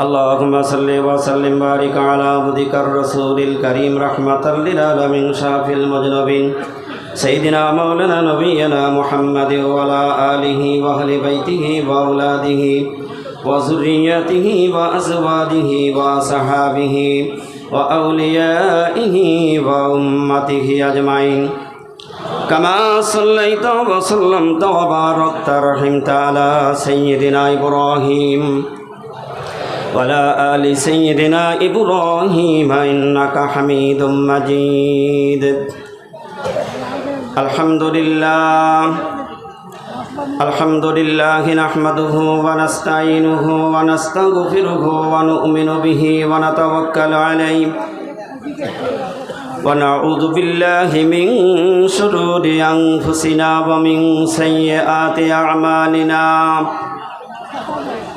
اللهم صل وسلم بارك على عبدك الرسول الكريم رحمة للعالمين شافي المذنبين سيدنا مولانا نبينا محمد وعلى آله وأهل بيته وأولاده وذريته وأزواجه وصحابه وأوليائه وأمته أجمعين كما صليت وسلمت وباركت رحمت على سيدنا إبراهيم وعلى آل سيدنا إبراهيم إنك حميد مجيد الحمد لله الحمد لله نحمده ونستعينه ونستغفره ونؤمن به ونتوكل عليه ونعوذ بالله من شرور أنفسنا ومن سيئات أعمالنا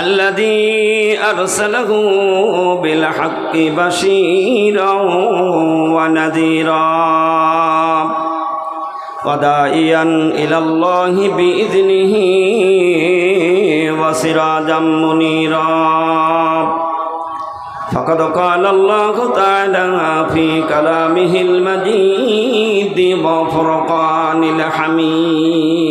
الذي أرسله بالحق بشيرا ونذيرا وداعيا إلى الله بإذنه وسراجا منيرا فقد قال الله تعالى في كلامه المجيد وفرقان الحميد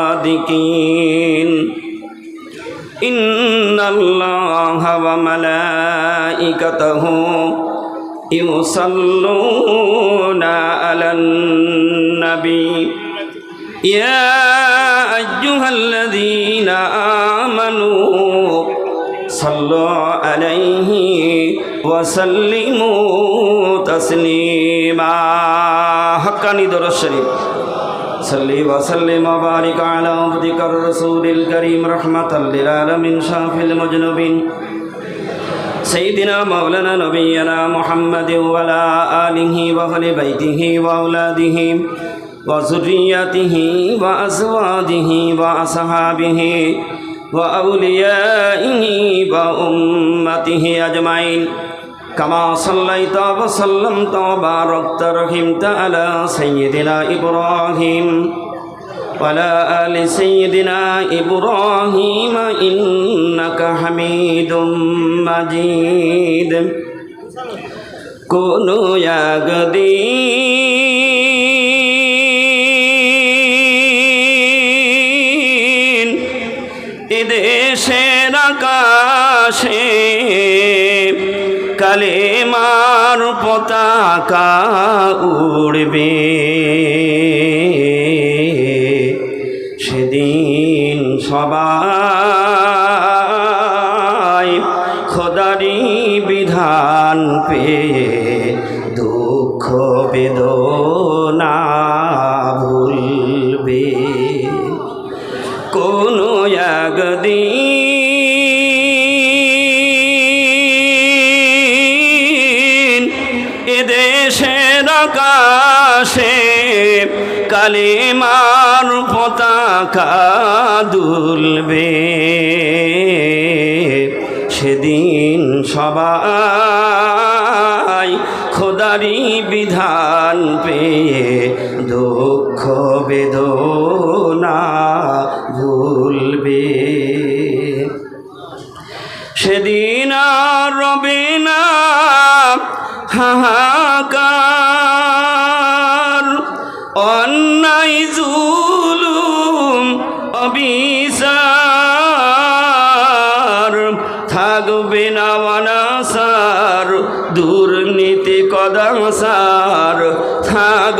الصادقين إن الله وملائكته يصلون على النبي يا أيها الذين آمنوا صلوا عليه وسلموا تسليما حقاني در الشريف صلي وسلم وبارك على عبدك الرسول الكريم رحمة للعالمين شافي المجنبين. سيدنا مولانا نبينا محمد وعلى آله وأهل بيته وأولاده وذريته وأزواجه وأصحابه وأوليائه وأمته أجمعين. كما صليت وسلمت وباركت رحمت على سيدنا إبراهيم وعلى آل سيدنا إبراهيم إنك حميد مجيد كونوا يا قدير إذ شركاشين কালেমার পতাকা উড়বে। সেদিন সবাই খোদারি বিধান পেয়ে দুঃখ বেদনা ভুলবে। কোনো একদিন আকাশে কালিমার পতাকা দুলবে। সেদিন সবাই খোদারি বিধান পেয়ে দুঃখ বেদনা ভুলবে। সেদিন আর রবে না, হাহাকার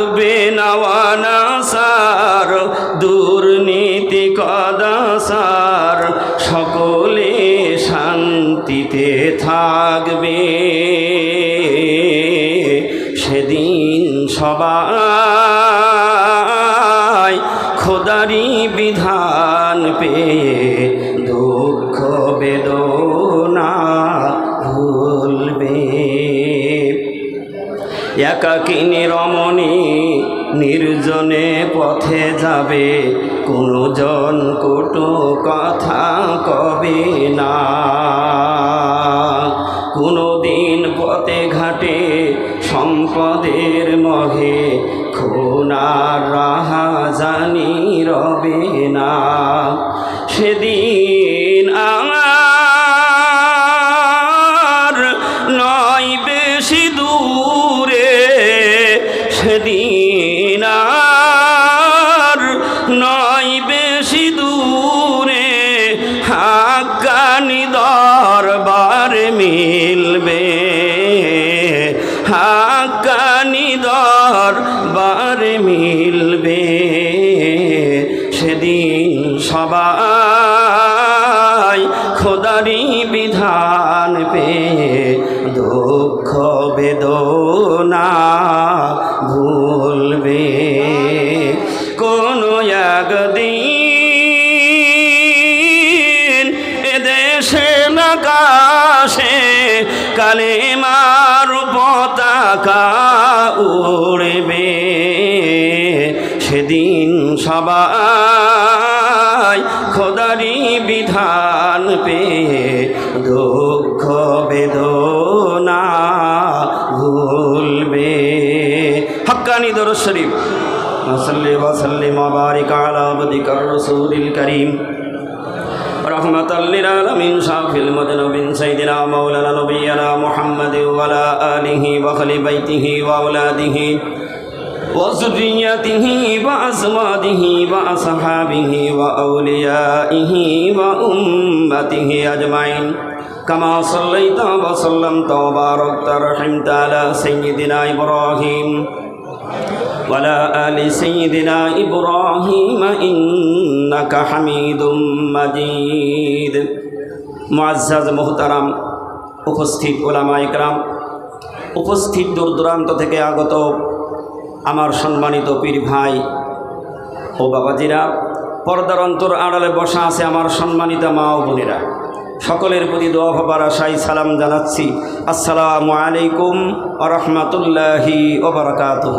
থাকবে নওয়ানাসার দুর্নীতি কদাসার সকলে শান্তিতে থাকবে। সেদিন সবাই একাকিনী রমণী নির্জনে পথে যাবে কোনো জন কটু কথা কবে না। কোনো দিন পথে ঘাটে সম্পদের মহে, খুনার রাহা জানি রবে না। সবাই খোদারি বিধান পেয়ে দুঃখ বেদনা ভুলবে। কোনো একদিন এদেশে নাকাশে কালে মার পতাকা উড়বে। সেদিন সবাই الشريف وصل وسلم وبارك على عبدك الرسول الكريم. رحمة للعالمين شافي بن سيدنا مولانا نبينا محمد وعلى آله وخل بيته وأولاده وذريته وأزواجه وأصحابه وأوليائه وأمته أجمعين. كما صليت وسلمت وباركت رحمت على سيدنا إبراهيم. وعلى آل سيدنا إبراهيم إنك حميد مجيد معزز محترم উপস্থিত ওলামা ইকরাম উপস্থিত দূর দূরান্ত থেকে আগত আমার সম্মানিত পীর ভাই ও বাবাজিরা পর্দার অন্তর আড়ালে বসা আছে আমার সম্মানিত মা ও বোনেরা সকলের প্রতি দোয়া হবার আশাই সালাম জানাচ্ছি আসসালামু আলাইকুম আ রহমতুল্লাহি ওবরাকাতুহ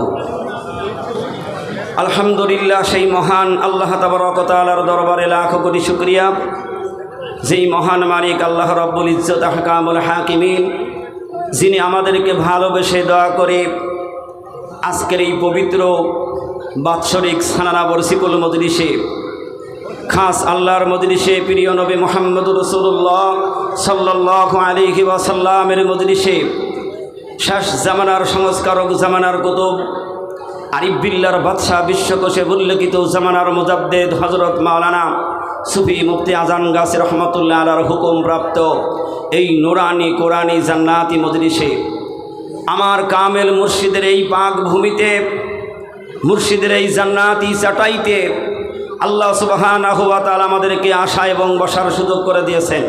আলহামদুলিল্লাহ, সেই মহান আল্লাহ তাবরকতালার দরবারে লাখ কোটি শুক্রিয়া। যেই মহান মালিক আল্লাহ রব্বুল ইজ্জত হাকামুল হাকিমিন, যিনি আমাদেরকে ভালোবেসে দয়া করে আজকের এই পবিত্র বাৎসরিক সানানা বর্ষিকুল মজলিসে, খাস আল্লাহর মজলিসে প্রিয় নবী মোহাম্মদ রসুল্লাহ সাল্লাহ আলিহি ওয়াসাল্লামের মজলিসে শেষ জামানার সংস্কারক জামানার কুতুব আরিফবিল্লার বাদশাহ বিশ্বকোষে উল্লেখিত জামানার মুজাদ্দেদ হজরত মাওলানা সুফি মুফতি আজান গাছ রহমতুল্লাহ আলার হুকুম প্রাপ্ত এই নোরানি কোরআনি জান্নাতি মজলিসে আমার কামেল মুর্শিদের এই পাক ভূমিতে, মুর্শিদের এই জান্নাতি চাটাইতে আল্লাহ সুবাহান আহুয়াতাল আমাদেরকে আশা এবং বসার সুযোগ করে দিয়েছেন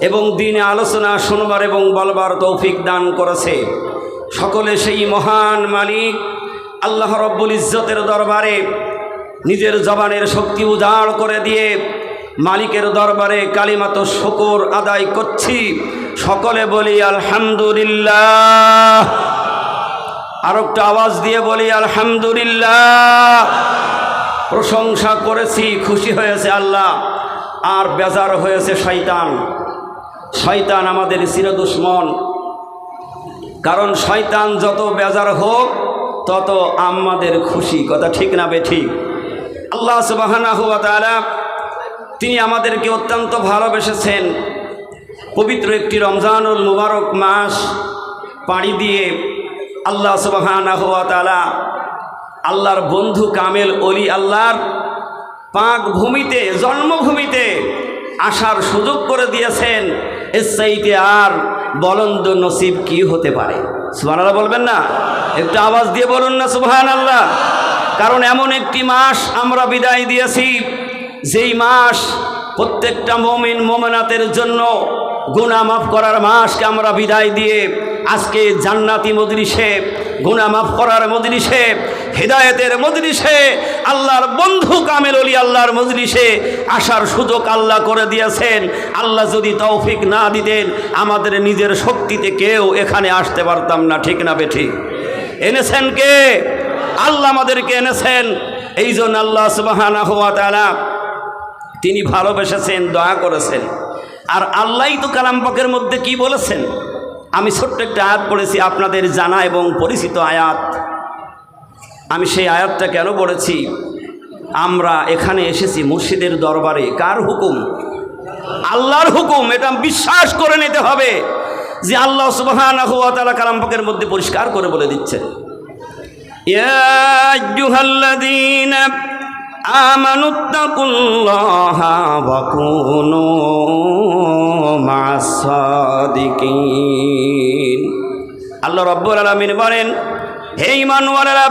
এবং দিনে আলোচনা, শুনবার এবং বলবার তৌফিক দান করেছে। সকলে সেই মহান মালিক আল্লাহ রব্বুল ইজ্জতের দরবারে নিজের জবানের শক্তি উজাড় করে দিয়ে মালিকের দরবারে কালিমাত শকর আদায় করছি। সকলে বলি আলহামদুলিল্লাহ। আর একটা আওয়াজ দিয়ে বলি আলহামদুলিল্লাহ। প্রশংসা করেছি, খুশি হয়েছে আল্লাহ। আর বেজার হয়েছে শয়তান। শয়তান আমাদের চিরদুশ্মন। কারণ শয়তান যত বেজার হোক তত আমাদের খুশি। কথা ঠিক না বে ঠিক? আল্লাহ সুবাহানা হুয়া তালা তিনি আমাদেরকে অত্যন্ত ভালোবেসেছেন। পবিত্র একটি রমজানুল মুবারক মাস পাড়ি দিয়ে আল্লাহ সুবাহানা হুয়া তালা আল্লাহর বন্ধু কামেল অলি আল্লাহর পাক ভূমিতে, জন্মভূমিতে আসার সুযোগ করে দিয়েছেন। এর চাইতে আর বলুন তো নসিব কি হতে পারে? সুবাহ বলবেন না? একটু আওয়াজ দিয়ে বলুন না সুবাহ আল্লাহ কারণ এমন একটি মাস আমরা বিদায় দিয়েছি, যেই মাস প্রত্যেকটা মমিন, মোমেনাতের জন্য গুণা মাফ করার মাসকে আমরা বিদায় দিয়ে আজকে জান্নাতি মজলিসে গুণা মাফ করার মজলিসে, হৃদায়তের মজলিসে, আল্লাহর বন্ধু কামেল অলি আল্লাহর মজলিসে আসার সুযোগ আল্লাহ করে দিয়েছেন। আল্লাহ যদি তৌফিক না দিতেন, আমাদের নিজের শক্তিতে কেউ এখানে আসতে পারতাম না, ঠিক না বেঠিক এনেছেন কে? আল্লাহ আমাদেরকে এনেছেন। এই জন্য আল্লাহ সুবাহানা হওয়া তারা তিনি ভালোবেসেছেন, দয়া করেছেন। আর আল্লাহই তো কালাম পাকের মধ্যে কি বলেছেন? আমি ছোট্ট একটা আয়াত পড়েছি আপনাদের জানা এবং পরিচিত আয়াত। আমি সেই আয়াতটা কেন পড়েছি? আমরা এখানে এসেছি মুর্শিদের দরবারে। কার হুকুম? আল্লাহর হুকুম, এটা বিশ্বাস করে নিতে হবে যে আল্লাহ সুবাহ কালাম পাকের মধ্যে পরিষ্কার করে বলে দিচ্ছেন। আল্লাহ রব্বুল আলমিন বলেন, হে ইমানওয়ালারা,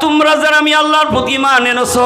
তোমরা যারা আমি আল্লাহর প্রতি মান এনেছ,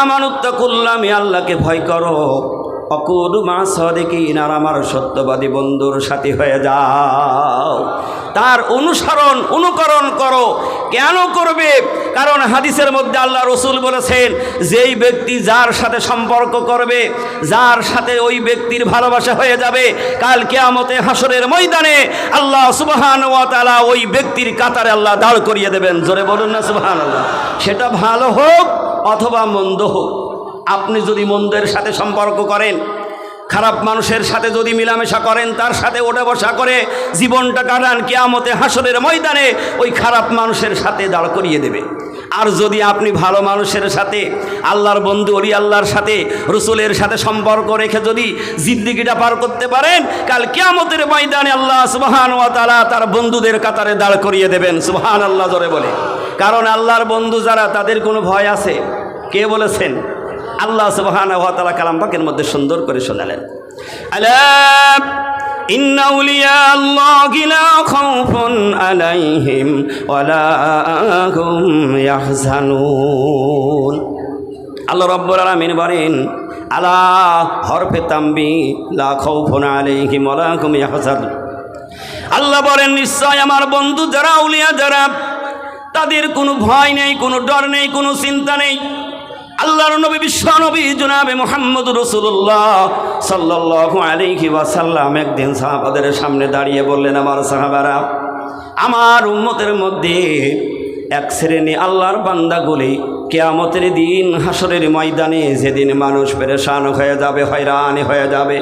আমানুত্তাকুল্লাহ, আমি আল্লাহকে ভয় করো। অকুর মা সদিকিন, আর আমার সত্যবাদী বন্ধুর সাথী হয়ে যাও। তার অনুসরণ, অনুকরণ করো। কেন করবে? কারণ হাদিসের মধ্যে আল্লাহ রসুল বলেছেন, যেই ব্যক্তি যার সাথে সম্পর্ক করবে, যার সাথে ওই ব্যক্তির ভালোবাসা হয়ে যাবে, কাল কেয়ামতে হাসরের ময়দানে আল্লাহ সুবাহান ওয়া তাআলা ওই ব্যক্তির কাতারে আল্লাহ দাঁড় করিয়ে দেবেন। জোরে বলুন না সুবাহান আল্লাহ সেটা ভালো হোক অথবা মন্দ হোক। আপনি যদি মন্দের সাথে সম্পর্ক করেন, খারাপ মানুষের সাথে যদি মিলামেশা করেন, তার সাথে ওঠা বসা করে জীবনটা কাটান, কেয়ামতে হাসরের ময়দানে ওই খারাপ মানুষের সাথে দাঁড় করিয়ে দেবে। আর যদি আপনি ভালো মানুষের সাথে, আল্লাহর বন্ধু অলি আল্লাহর সাথে, রসুলের সাথে সম্পর্ক রেখে যদি জিন্দিগিটা পার করতে পারেন, কাল কেয়ামতের ময়দানে আল্লাহ সুবাহান ওয়া তালা তার বন্ধুদের কাতারে দাঁড় করিয়ে দেবেন সুবাহান আল্লাহ ধরে বলে। কারণ আল্লাহর বন্ধু যারা, তাদের কোনো ভয় আছে? কে বলেছেন? আল্লাহ সুবহান কালাম পাকের মধ্যে সুন্দর করে শোনালেন। আলা, ইন্না আউলিয়া আল্লাহি লা খাউফুন আলাইহিম ওয়া লা হুম ইয়াহজানুন। আল্লাহ রাব্বুল আলামিন বলেন, আলা হরফে তাম্বি আল্লাহ বলেন, নিশ্চয় আমার বন্ধু যারা উলিয়া যারা, তাদের কোনো ভয় নেই, কোনো ডর নেই, কোনো চিন্তা নেই। আল্লাহর নবী, বিশ্ব নবী, জনাবে মোহাম্মদ রসুল্লাহ সাল্লাহ আলাইহি ওয়াসাল্লাম একদিন সাহাবাদের সামনে দাঁড়িয়ে বললেন, আমার সাহাবারা, আমার উম্মতের মধ্যে এক শ্রেণি আল্লাহর বান্দাগুলি কেয়ামতের দিন হাসরের ময়দানে যেদিন মানুষ পেরেশান হয়ে যাবে, হয়রান হয়ে যাবে,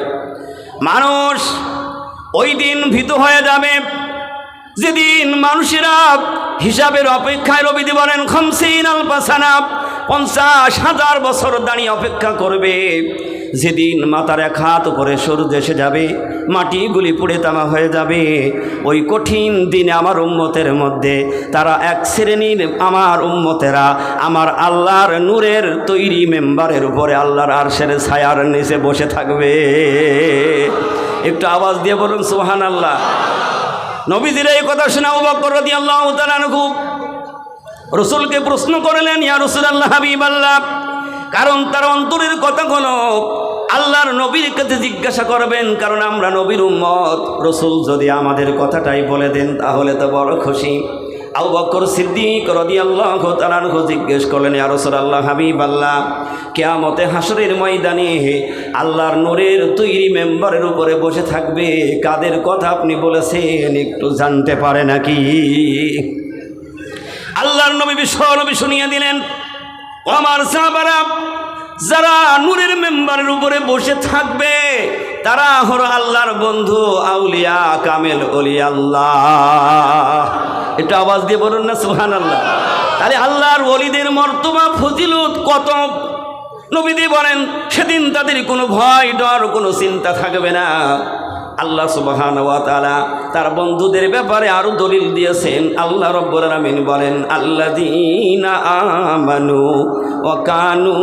মানুষ ওই দিন ভীত হয়ে যাবে, যেদিন মানুষেরা হিসাবের অপেক্ষায় রবিদি বলেন, খমসিন আলপাসানা পঞ্চাশ হাজার বছর দাঁড়িয়ে অপেক্ষা করবে। যেদিন মাথার এক হাত উপরে সূর্য এসে যাবে, মাটিগুলি পুড়ে তামা হয়ে যাবে। ওই কঠিন দিনে আমার উম্মতের মধ্যে তারা এক শ্রেণির আমার উম্মতেরা, আমার আল্লাহর নূরের তৈরি মেম্বারের উপরে আল্লাহর আরশের ছায়ার নিচে বসে থাকবে। একটু আওয়াজ দিয়ে বলুন সুহান আল্লাহ নবীজির এই কথা শুনে অবাক্কর রদি আল্লাহ তালু রসুলকে প্রশ্ন করলেন, ইয়া রসুল আল্লাহ হাবিব আল্লাহ কারণ তার অন্তরের কথাগুলো আল্লাহর নবীর কাছে জিজ্ঞাসা করবেন, কারণ আমরা নবীর উম্মত। রসুল যদি আমাদের কথাটাই বলে দেন, তাহলে তো বড় খুশি। জিজ্ঞেস রসুল আল্লাহ কেয়ামতে ময়দানে আল্লাহর তৈরি মেম্বারের উপরে বসে থাকবে। কাদের কথা আপনি বলেছেন একটু জানতে পারে নাকি? আল্লাহর নবী বিশ্ব শুনিয়ে দিলেন আমার যারা নূরের মেম্বারের উপরে বসে থাকবে তারা হলো আল্লাহর বন্ধু আউলিয়া কামেল অলি আল্লাহ একটু আওয়াজ দিয়ে বলুন না সুহান আল্লাহ তাহলে আল্লাহর অলিদের মর্তবা ফজিলত কত? নবীদি বলেন, সেদিন তাদের কোনো ভয়, ডর, কোনো চিন্তা থাকবে না। আল্লাহ সুবহান তাআলা তার বন্ধুদের ব্যাপারে আরও দলিল দিয়েছেন। আল্লাহ রব্বুল আলামিন বলেন, আল্লাযীনা আমানু ওয়া কানু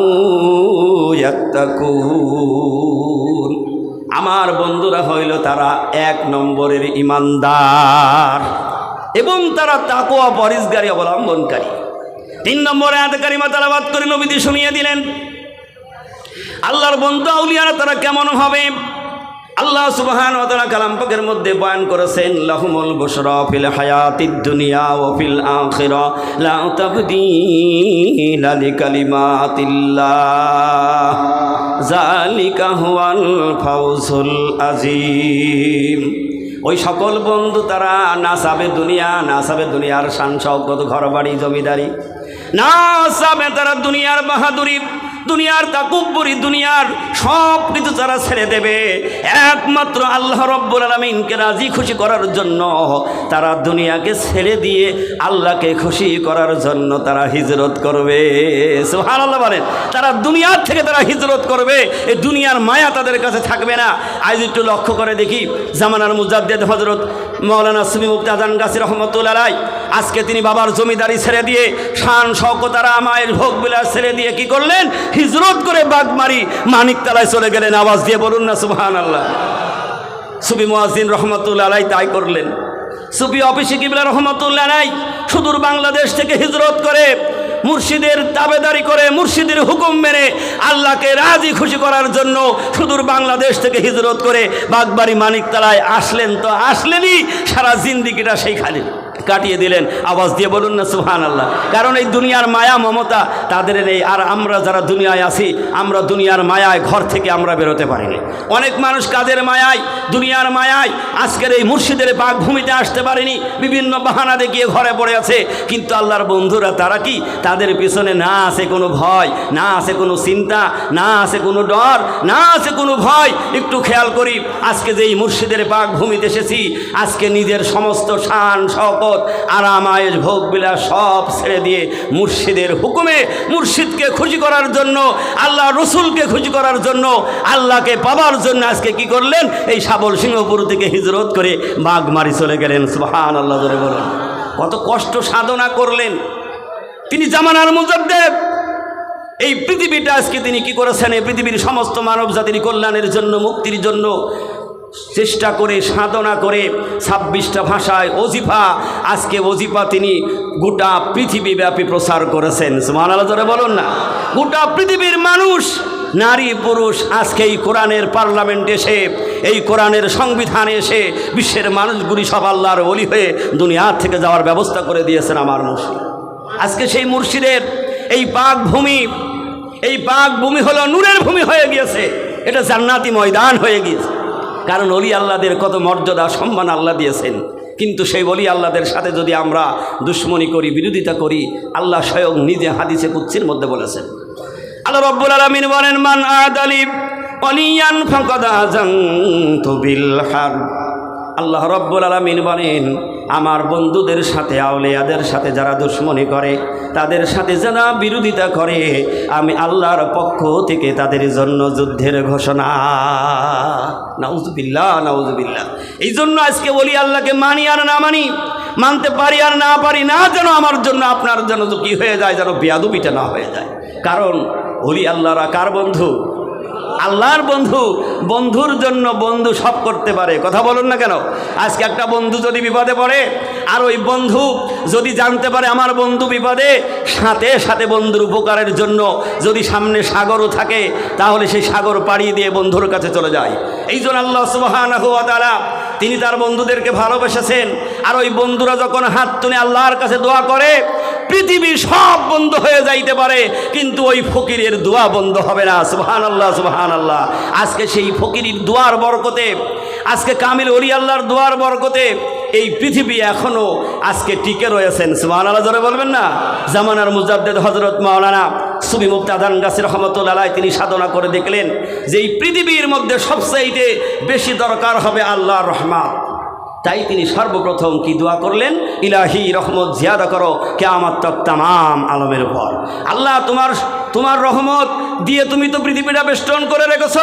আমার বন্ধুরা হইল তারা এক নম্বরের ইমানদার এবং তারা তাকোয়া পরিষ্কারী, অবলম্বনকারী। তিন নম্বরে আদকারী মাতালাবাদ করে নবীদি শুনিয়ে দিলেন, আল্লাহর বন্ধু আউলিয়ারা তারা কেমন হবে? আল্লাহ সুবহান ওয়া তাআলা কালাম পাকের মধ্যে বয়ান করেছেন, লাহুমুল বুশরা ফিল হায়াতিদ দুনিয়া ওয়া ফিল আখিরা, লা তাবদীলা লিকালিমাতিল্লাহ। যালিকা হুয়াল ফাউজুল আজিম। ওই সকল বন্ধু তারা না সাবে দুনিয়া, না সাবে দুনিয়ার শান সৌকত ঘর বাড়ি জমিদারি, না সাবে তারা দুনিয়ার বাহাদুরি। দুনিয়ার তাকুব্বরি দুনিয়ার সব কিছু তারা ছেড়ে দেবে, একমাত্র আল্লাহ রব্বুল আলমিনকে রাজি খুশি করার জন্য তারা দুনিয়াকে ছেড়ে দিয়ে আল্লাহকে খুশি করার জন্য তারা হিজরত করবে। সোহান আল্লাহ বলেন, তারা দুনিয়ার থেকে তারা হিজরত করবে এই দুনিয়ার মায়া তাদের কাছে থাকবে না। আজ একটু লক্ষ্য করে দেখি, জামানার মুজাদ্দেদ হজরত মৌলানা সুমি মুক্তি আজান গাছি রহমতুল্লাহ আজকে তিনি বাবার জমিদারি ছেড়ে দিয়ে শান শওকতারা মায়ের ভোগ বিলাস ছেড়ে দিয়ে কি করলেন? হিজরত করে বাগমারি মানিকতলায় চলে গেলেন। আওয়াজ দিয়ে বলুন না সুবহান আল্লাহ সুবি মোয়াজিন রহমতুল্লাহ তাই করলেন। সুবি অফিসে কিবলা রহমতুল্লাহ সুদূর বাংলাদেশ থেকে হিজরত করে মুর্শিদের দাবেদারি করে, মুর্শিদের হুকুম মেনে আল্লাহকে রাজি খুশি করার জন্য সুদূর বাংলাদেশ থেকে হিজরত করে বাগবাড়ি মানিকতলায় আসলেন। তো আসলেনই সারা জিন্দিগিটা সেইখানে কাটিয়ে দিলেন। আওয়াজ দিয়ে বলুন না সুহান আল্লাহ কারণ এই দুনিয়ার মায়া, মমতা, তাদের নেই। আর আমরা যারা দুনিয়ায় আছি, আমরা দুনিয়ার মায়ায় ঘর থেকে আমরা বেরোতে পারিনি। অনেক মানুষ কাদের মায়ায়? দুনিয়ার মায়ায়। আজকের এই মুর্শিদের বাঘভূমিতে আসতে পারেনি। বিভিন্ন বাহানা দেখিয়ে ঘরে পড়ে আছে। কিন্তু আল্লাহর বন্ধুরা, তারা কি? তাদের পিছনে না আছে কোনো ভয়, না আছে কোনো চিন্তা, না আছে কোনো ডর, না আছে কোনো ভয়। একটু খেয়াল করি, আজকে যে এই মুর্শিদের বাঘভূমিতে এসেছি, আজকে নিজের সমস্ত শান শকত আরামায়েশ ভোগ বিলাস সব ছেড়ে দিয়ে মুর্শিদের হুকুমে মুর্শিদকে খুশি করার জন্য, আল্লাহ রসুলকে খুশি করার জন্য, আল্লাহকে পাবার জন্য আজকে কি করলেন? এই সাবল সিংহপুর থেকে হিজরত করে বাঘ মারি চলে গেলেন। সুহান আল্লাহ ধরে বলেন। কত কষ্ট সাধনা করলেন। তিনি জামানার মুজাদ্দেব এই পৃথিবীটা আজকে তিনি কি করেছেন? এই পৃথিবীর সমস্ত মানব জাতির কল্যাণের জন্য, মুক্তির জন্য চেষ্টা করে, সাধনা করে ছাব্বিশটা ভাষায় অজিফা আজকে অজিফা তিনি গোটা পৃথিবীব্যাপী প্রচার করেছেন। সুমান আলোচনা বলুন না। গোটা পৃথিবীর মানুষ, নারী, পুরুষ আজকে এই কোরআনের পার্লামেন্ট এসে, এই কোরআনের সংবিধানে এসে, বিশ্বের মানুষগুলি সব আল্লাহর অলি হয়ে দুনিয়ার থেকে যাওয়ার ব্যবস্থা করে দিয়েছেন আমার মুর্শিদ। আজকে সেই মুর্শিদের এই বাঘ ভূমি এই বাঘ ভূমি হলো নূরের ভূমি হয়ে গিয়েছে। এটা জান্নাতি ময়দান হয়ে গিয়েছে। কারণ অলি আল্লাদের কত মর্যাদা, সম্মান আল্লাহ দিয়েছেন। কিন্তু সেই অলি আল্লাদের সাথে যদি আমরা দুশ্মনী করি, বিরোধিতা করি, আল্লাহ স্বয়ং নিজে হাদিসে কুচ্ছির মধ্যে বলেছেন। আল্লাহ রব্বুল আলমিন বলেন, মান আদালিব আল্লাহ রব্বুল আলমিন বলেন, আমার বন্ধুদের সাথে, আউলিয়াদের সাথে যারা দুশ্মনী করে, তাদের সাথে যারা বিরোধিতা করে, আমি আল্লাহর পক্ষ থেকে তাদের জন্য যুদ্ধের ঘোষণা নাউজুবিল্লাহ নাউজুবিল্লাহ এই জন্য আজকে বলি আল্লাহকে মানি আর না মানি, মানতে পারি আর না পারি না যেন আমার জন্য আপনার কি কী হয়ে যায়, যেন বেয়াদুবিটা না হয়ে যায়। কারণ হলি আল্লাহরা কার বন্ধু আল্লাহর বন্ধু, বন্ধুর জন্য বন্ধু সব করতে পারে। কথা বলুন না কেন? আজকে একটা বন্ধু যদি বিপদে পড়ে, আর ওই বন্ধু যদি জানতে পারে আমার বন্ধু বিপদে, সাথে সাথে বন্ধুর উপকারের জন্য যদি সামনে সাগরও থাকে, তাহলে সেই সাগর পাড়িয়ে দিয়ে বন্ধুর কাছে চলে যায়। এই জন্য আল্লাহ সুবাহান তারা তিনি তার বন্ধুদেরকে ভালোবেসেছেন। আর ওই বন্ধুরা যখন হাত তুলে আল্লাহর কাছে দোয়া করে পৃথিবী সব বন্ধ হয়ে যাইতে পারে, কিন্তু ওই ফকিরের দোয়া বন্ধ হবে না। সুহান আল্লাহ সুহান আল্লাহ আজকে সেই ফকিরির দোয়ার বরকতে, আজকে কামিল অলি আল্লাহর দোয়ার বরকতে এই পৃথিবী এখনও আজকে টিকে রয়েছেন। সুহান আল্লাহ ধরে বলবেন না? জামানার মুজাদ্দেদ হজরত মাওলানা সুবি মুক্তাদান গাছের রহমতুল্লাহ তিনি সাধনা করে দেখলেন যে এই পৃথিবীর মধ্যে সবচাইতে বেশি দরকার হবে আল্লাহর রহমান তাই তিনি সর্বপ্রথম কি দোয়া করলেন? ইলাহি রহমত, জিয়াদা করো, কেয়ামত তক তাম আলমের উপর। আল্লাহ তোমার তোমার রহমত দিয়ে তুমি তো পৃথিবীটা বেষ্টন করে রেখেছ।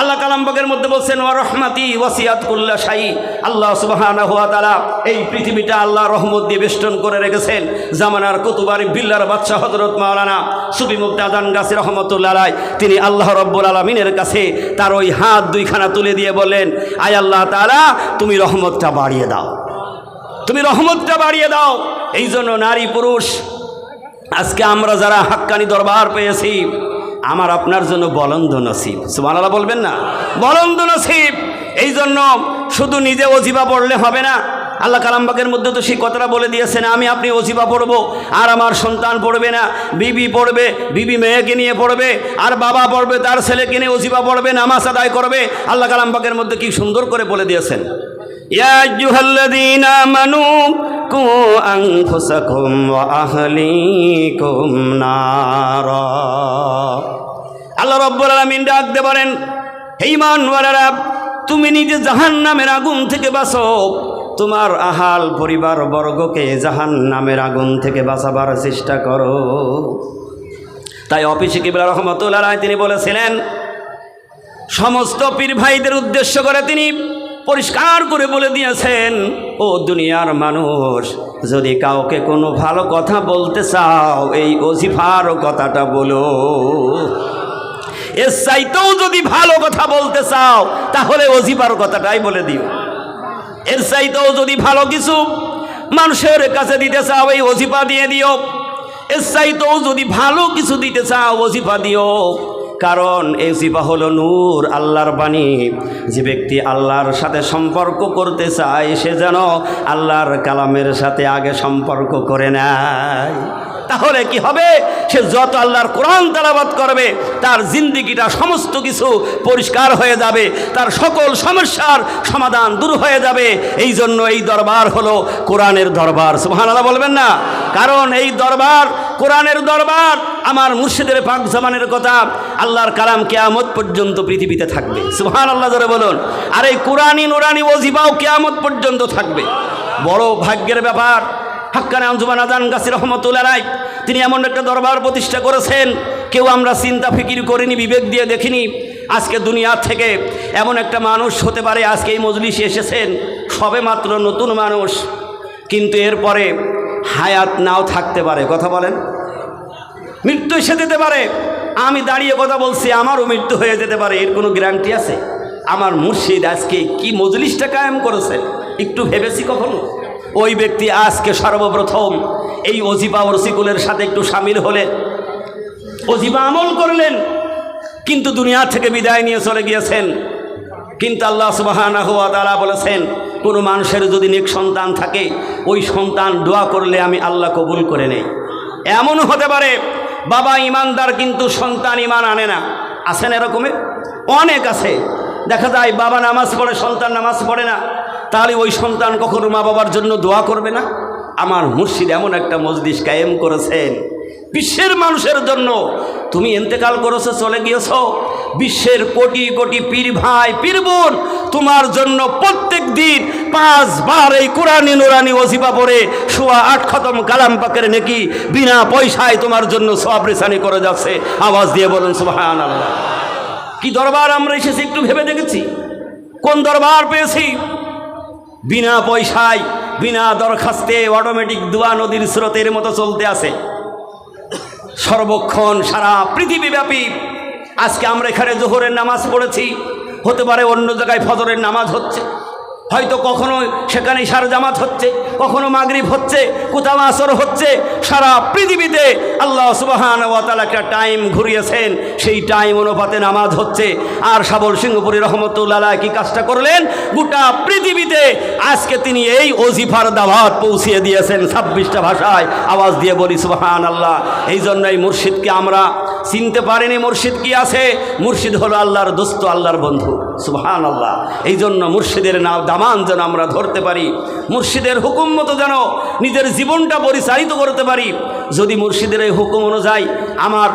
আল্লাহ কালামবাগের মধ্যে বলছেন, ওয়া রহমাতি ওয়াসিয়াত কুল্লা শাহী আল্লাহ সুবহানাহু ওয়া তাআলা এই পৃথিবীটা আল্লাহ রহমত দিয়ে বেষ্টন করে রেখেছেন। জামানার কুতুবারি বিল্লার বাদশাহ হযরত মাওলানা সুবি মুক্তাদান গাছি রহমতুল্লাহ তিনি আল্লাহ রব্বুল আলমিনের কাছে তার ওই হাত দুইখানা তুলে দিয়ে বলেন আয় আল্লাহ তাআলা, তুমি রহমতটা বাড়িয়ে দাও। তুমি রহমতটা বাড়িয়ে দাও। এই জন্য নারী পুরুষ, আজকে আমরা যারা হাক্কানি দরবার পেয়েছি আমার আপনার জন্য বলন্দ নসিব। সুবহানাল্লাহ বলবেন না? বলন্দ নসিব। এই জন্য শুধু নিজে অজিবা পড়লে হবে না। আল্লাহ কালামবাগের মধ্যে তো সেই কথাটা বলে দিয়েছেন, আমি আপনি অজিবা পড়ব, আর আমার সন্তান পড়বে না, বিবি পড়বে, বিবি মেয়েকে নিয়ে পড়বে, আর বাবা পড়বে, তার ছেলেকে নিয়ে অজিবা পড়বে, নামাজ আদায় করবে। আল্লাহ কালামবাগের মধ্যে কি সুন্দর করে বলে দিয়েছেন। يا أيها الذين آمنوا قوا أنفسكم وأهليكم نارا আল্লাহ রব্বুল আলামিন ডাকতে পারেন হে ইমানওয়ালারা তুমি নিজে জাহান্নামের আগুন থেকে বাঁচো তোমার আহাল পরিবার বর্গকে জাহান্নামের আগুন থেকে বাঁচাবার চেষ্টা করো তাই অফিসে কিবলা রহমতুল্লাহ রায় তিনি বলেছিলেন সমস্ত পীর ভাইদের উদ্দেশ্য করে তিনি পরিষ্কার করে বলে দিয়েছেন, ও দুনিয়ার মানুষ, যদি কাউকে কোনো ভালো কথা বলতে চাও, এই অজিফার কথাটা বলো। এর চাইতেও যদি ভালো কথা বলতে চাও, তাহলে অজিফার কথাটাই বলে দিও। এর চাইতেও যদি ভালো কিছু মানুষের কাছে দিতে চাও, এই অজিফা দিয়ে দিও। এর চাইতেও যদি ভালো কিছু দিতে চাও, অজিফা দিও। কারণ এই জিফা হলো নূর, আল্লাহর বাণী। যে ব্যক্তি আল্লাহর সাথে সম্পর্ক করতে চায়, সে যেন আল্লাহর কালামের সাথে আগে সম্পর্ক করে নেয়। তাহলে কি হবে? সে যত আল্লাহর কোরআন তালাবাদ করবে, তার জিন্দিগিটা সমস্ত কিছু পরিষ্কার হয়ে যাবে, তার সকল সমস্যার সমাধান দূর হয়ে যাবে। এই জন্য এই দরবার হলো কোরআনের দরবার। সুহান আল্লাহ বলবেন না? কারণ এই দরবার কোরআনের দরবার, আমার মুর্শিদের পাক জামানের কথা, আল্লাহর কালাম কেয়ামত পর্যন্ত পৃথিবীতে থাকবে। সুহান আল্লাহ ধরে বলুন। আর এই কোরআনী নুরানি ওজিবাও কেয়ামত পর্যন্ত থাকবে। বড় ভাগ্যের ব্যাপার, হাক্কানে আঞ্জুমান আদান গাছি রহমতুল্লাহ তিনি এমন একটা দরবার প্রতিষ্ঠা করেছেন, কেউ আমরা চিন্তা ফিকির করিনি, বিবেক দিয়ে দেখিনি। আজকে দুনিয়ার থেকে এমন একটা মানুষ হতে পারে, আজকে এই মজলিসে এসেছেন, সবে মাত্র নতুন মানুষ। কিন্তু এরপরে হায়াত নাও থাকতে পারে, কথা বলেন। মৃত্যু এসে যেতে পারে, আমি দাঁড়িয়ে কথা বলছি, আমারও মৃত্যু হয়ে যেতে পারে, এর কোনো গ্যারান্টি আছে? আমার মুর্শিদ আজকে কি মজলিসটা কায়েম করেছে? একটু ভেবেছি কখনো? ওই ব্যক্তি আজকে সর্বপ্রথম এই অজিবা রসিকুলের সাথে একটু সামিল হলেন। অজিবা আমল করলেন, কিন্তু দুনিয়া থেকে বিদায় নিয়ে চলে গিয়েছেন। কিন্তু আল্লাহ তারা বলেছেন কোনো মানুষের যদি নেক সন্তান থাকে, ওই সন্তান দোয়া করলে আমি আল্লাহ কবুল করে নেই। এমনও হতে পারে, বাবা ইমানদার কিন্তু সন্তান ইমান আনে না। আছেন এরকমের অনেক আছে। দেখা যায় বাবা নামাজ পড়ে, সন্তান নামাজ পড়ে না। তাহলে ওই সন্তান কখনো মা বাবার জন্য দোয়া করবে না? আমার মুর্শিদ এমন একটা মজলিস কায়েম করেছেন। বিশ্বের মানুষের জন্য। তুমি এন্তেকাল করেছ, চলে গিয়েছ। বিশ্বের কোটি কোটি পীর ভাই, পীর বোন, তোমার জন্য প্রত্যেক দিন পাঁচবার এই কোরআনী নুরানি ওজিবা পড়ে সোয়া আট খতম কালাম পাকের নাকি বিনা পয়সায় তোমার জন্য সব রেসানি করে যাচ্ছে। আওয়াজ দিয়ে বলুন সুবাহান আল্লাহ কি দরবার আমরা এসেছি একটু ভেবে দেখেছি? কোন দরবার পেয়েছি? বিনা পয়সায়, বিনা দরখাস্তে অটোমেটিক দোয়া নদীর স্রোতের মতো চলতে আছে। সর্বক্ষণ সারা পৃথিবীব্যাপী আজকে আমরা এখানে জোহরের নামাজ পড়েছি। হতে পারে অন্য জায়গায় ফজরের নামাজ হচ্ছে। হয়তো কখনো সেখানে সার জামাত হচ্ছে, কখনো মাগরিব হচ্ছে, কোথাও আসর হচ্ছে, সারা পৃথিবীতে আল্লাহ সুবাহান ওয়াতালা একটা টাইম ঘুরিয়েছেন, সেই টাইম অনুপাতে নামাজ হচ্ছে। আর সাবল সিংহপুরি রহমতুল্লাহ কি কাজটা করলেন? গোটা পৃথিবীতে আজকে তিনি এই অজিফার দাওয়াত পৌঁছিয়ে দিয়েছেন ছাব্বিশটা ভাষায় আওয়াজ দিয়ে বলি সুবাহান আল্লাহ এই জন্য এই মুর্শিদকে আমরা চিনতে পারেনি মুর্শিদ কি আছে? মুর্শিদ হলো আল্লাহর দোস্ত, আল্লাহর বন্ধু। সুহান আল্লাহ এই জন্য মুর্শিদের নাম দামান যেন আমরা ধরতে পারি। মুর্শিদের হুকুম মতো যেন নিজের জীবনটা পরিচালিত করতে পারি। যদি মুর্শিদের এই হুকুম অনুযায়ী আমার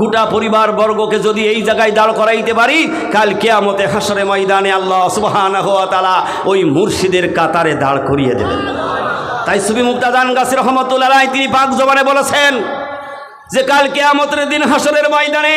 গোটা পরিবার বর্গকে যদি এই জায়গায় দাঁড় করাইতে পারি, কাল কেয়ামতে হাসরে ময়দানে আল্লাহ সুবহান হওয়া তালা ওই মুর্শিদের কাতারে দাঁড় করিয়ে দেবেন। তাই সুবি মুক্তাদান গাছের রহমতুল্লাহ তিনি পাক জবানে বলেছেন যে কাল কেয়ামতের দিন হাসরের ময়দানে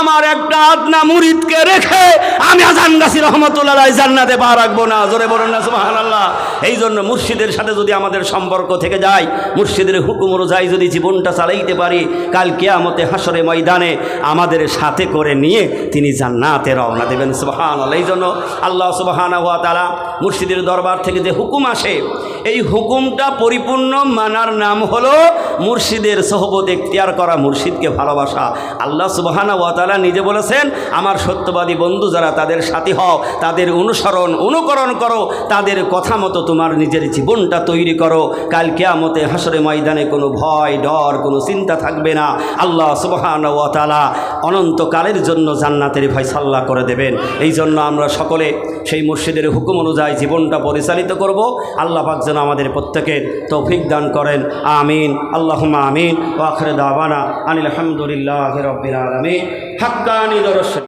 আমার একটা আদনা মুরিদকে রেখে আমি আজান গাছি রহমতুল্লাহ জান্নাতে পা রাখব না। জোরে বলুন না, সুবহানাল্লাহ। এই জন্য মুর্শিদের সাথে যদি আমাদের সম্পর্ক থেকে যায়, মুর্শিদের হুকুম অনুযায়ী যদি জীবনটা চালাইতে পারি, কাল কেয়ামতে হাসরে ময়দানে আমাদের সাথে করে নিয়ে তিনি জান্নাতে রওনা দেবেন সুবহান এই জন্য আল্লাহ সুবহান হওয়া তারা মুর্শিদের দরবার থেকে যে হুকুম আসে এই হুকুমটা পরিপূর্ণ মানার নাম হলো মুর্শিদের সহবত এখতিয়ার করা, মুর্শিদকে ভালোবাসা। আল্লাহ সুবহানা ওয়াতালা নিজে বলেছেন, আমার সত্যবাদী বন্ধু যারা তাদের সাথী হও, তাদের অনুসরণ, অনুকরণ করো, তাদের কথা মতো তোমার নিজের জীবনটা তৈরি করো। কাল কেয়ামতে হাসরে ময়দানে কোনো ভয়, ডর, কোনো চিন্তা থাকবে না। আল্লাহ সুবহানা ওয়াতালা অনন্তকালের জন্য জান্নাতের ফয়সাল্লা করে দেবেন। এই জন্য আমরা সকলে সেই মুর্শিদের হুকুম অনুযায়ী জীবনটা পরিচালিত করব। আল্লাহ পাক যেন আমাদের প্রত্যেকের তৌফিক দান করেন। আমিন। আল্লাহ আমিন। ওয়াখরে দাওয়ানা আনিল আলহামদুলিল্লাহ রবিন আলমিন। হাক্কানি দরশ